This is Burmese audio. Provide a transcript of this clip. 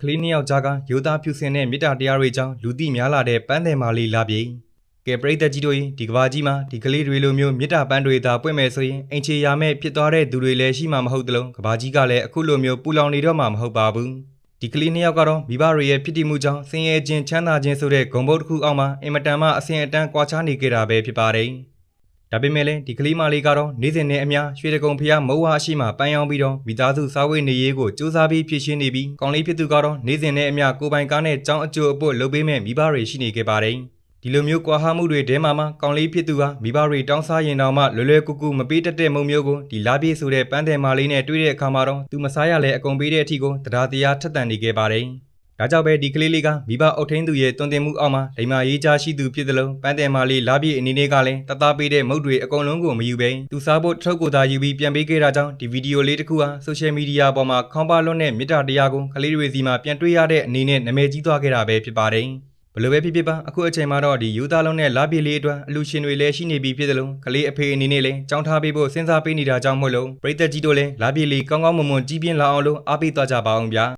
ကလေးနှစ်ယောက်ကြားကရိုးသားဖြူစင်တဲ့မေတ္တာတရားတွေကြောင့်လူသိများလာတဲ့ပန်းတယ်မာလေးလာပြေကဲပရိသတ်ကြီးတို့ရင်ဒီကဘာကြီးမှာဒီကလေးတွေလိုမျိုးမေတ္တာပန်းတွေသာပွင့်မယ်ဆိုရင်အင်ချေရမဲ့ဖြစ်သွားတဲ့သူတွေလည်းရှိမှာမဟုတ်သလိုကဘာကြီးကလည်းအခုလိုမျိုးပူလောင်နေတော့မှာမဟုတ်ပါဘူးဒီကလေးနှစ်ယောက်ကတော့မိဘတွေရဲ့ဖြစ်တည်မှုကြောင့်ဆင်းရဲခြင်းချမ်းသာခြင်းဆိုတဲ့ဂုံဘုတ်တစ်ခုအောက်မှာအင်မတန်မှအဆင်အတန်းကွာခြားနေကြတာပဲဖြစ်ပါတယ် ဒါပေမဲ့လည်းဒီကလေးမလေးကတော့နေ့စဉ်နဲ့အမျှရွှေတကုံဖျားမုံဝါအရှိမှပန်းရောင်းပြီးတော့မိသားစုစားဝတ်နေရေးကိုစူးစမ်းပြီးဖြစ်ရှင်းနေပြီးကောင်းလေးဖြစ်သူကတော့နေ့စဉ်နဲ့အမျှကိုယ်ပိုင်ကားနဲ့ကြောင်းအကျိုးအပွတ်လုပ်ပေးမဲ့မိဘတွေရှိနေခဲ့ပါတယ်ဒီလိုမျိုးကွာဟမှုတွေတဲမှာမှကောင်းလေးဖြစ်သူဟာမိဘတွေတောင်းစားရင်တောင်မှလွယ်လွယ်ကူကူမပေးတတ်တဲ့မုံမျိုးကိုဒီလာပြေးဆိုတဲ့ပန်းတယ်မာလေးနဲ့တွေ့တဲ့အခါမှာတော့သူမစားရလဲအကုန်ပေးတဲ့အထိကိုတရားတရားထက်သန်နေခဲ့ပါတယ် ဒါကြောင့်ပဲဒီကလေးလေးကမိဘအုပ်ထင်းသူရဲ့တွင်တင်မှုအောက်မှာဒိမာရေးချရှိသူဖြစ်သလိုပန်းတယ်မာလေးလာပြေအနေနဲ့ကလည်းတသားပေးတဲ့မုတ်တွေအကုန်လုံးကိုမယူဘဲသူစားဖို့ထုတ်ကိုသာယူပြီးပြန်ပေးခဲ့တာကြောင့်ဒီဗီဒီယိုလေးတစ်ခုဟာဆိုရှယ်မီဒီယာပေါ်မှာခေါင်းပါလွတ်တဲ့မေတ္တာတရားကိုကလေးတွေစီမှာပြန်တွေ့ရတဲ့အနေနဲ့နာမည်ကြီးသွားခဲ့တာပဲဖြစ်ပါတယ်ဘယ်လိုပဲဖြစ်ဖြစ်ပါအခုအချိန်မှာတော့ဒီယူသားလုံးနဲ့လာပြေလေးအတွက်အလူရှင်တွေလည်းရှိနေပြီဖြစ်သလိုကလေးအဖေအနေနဲ့လည်းကြောင်းထားပေးဖို့စဉ်းစားပေးနေတာကြောင့်မို့လို့ပြည်သက်ကြီးတို့လည်းလာပြေလေးကောင်းကောင်းမွန်မွန်ကြီးပြင်းလာအောင်လို့အားပေးသွားကြပါအောင်ဗျာ